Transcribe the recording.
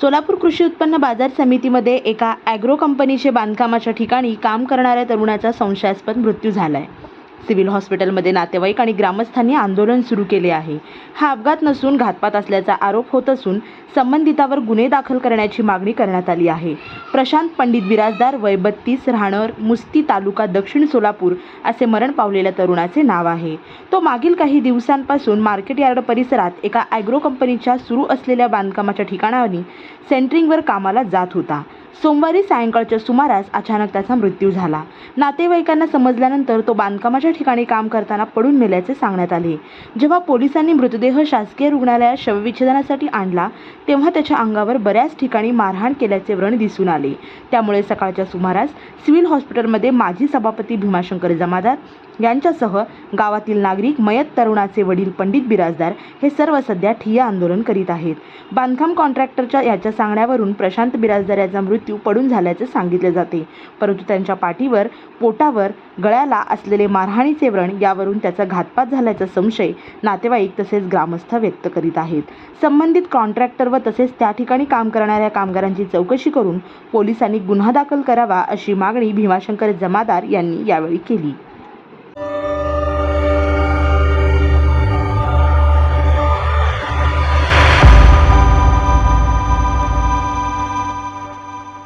सोलापूर कृषी उत्पन्न बाजार समितीमध्ये एका ॲग्रो कंपनीचे बांधकामाच्या ठिकाणी काम करणाऱ्या तरुणाचा संशयास्पद मृत्यू झाला आहे सिव्हिल हॉस्पिटलमध्ये नातेवाईक आणि ग्रामस्थांनी आंदोलन सुरू केले आहे. हा अपघात नसून घातपात असल्याचा आरोप होत असून संबंधितावर गुन्हे दाखल करण्याची मागणी करण्यात आली आहे. प्रशांत पंडित बिराजदार वय बत्तीस राहणार मुस्ती तालुका दक्षिण सोलापूर असे मरण पावलेल्या तरुणाचे नाव आहे. तो मागील काही दिवसांपासून मार्केट यार्ड परिसरात एका ॲग्रो कंपनीच्या सुरू असलेल्या बांधकामाच्या ठिकाणावरून सेंटरिंगवर कामाला जात होता. सोमवारी सायंकाळच्या सुमारास अचानक त्याचा मृत्यू झाला. नातेवाईकांना समजल्यानंतर तो बांधकामाच्या ठिकाणी काम करताना पडून मेल्याचे सांगण्यात आले. जेव्हा पोलिसांनी मृतदेह शासकीय रुग्णालयात शवविच्छेदनासाठी आणला तेव्हा त्याच्या अंगावर बऱ्याच ठिकाणी मारहाण केल्याचे व्रण दिसून आले. त्यामुळे सकाळच्या सुमारास सिव्हिल हॉस्पिटलमध्ये माजी सभापती भीमाशंकर जमादार यांच्यासह गावातील नागरिक मयत तरुणाचे वडील पंडित बिराजदार हे सर्व सध्या ठिय्या आंदोलन करीत आहेत. बांधकाम कॉन्ट्रॅक्टरच्या याच्या सांगण्यावरून प्रशांत बिराजदार याचा मृत्यू पडून झाल्याचे सांगितले जाते. परंतु त्यांच्या पाठीवर पोटावर गळ्याला असलेले मारहाणीचे व्रण यावरून त्याचा घातपात झाल्याचा संशय नातेवाईक तसेच ग्रामस्थ व्यक्त करीत आहेत. संबंधित कॉन्ट्रॅक्टर व तसेच त्या ठिकाणी काम करणाऱ्या कामगारांची चौकशी करून पोलिसांनी गुन्हा दाखल करावा अशी मागणी भीमाशंकर जमादार यांनी यावेळी केली.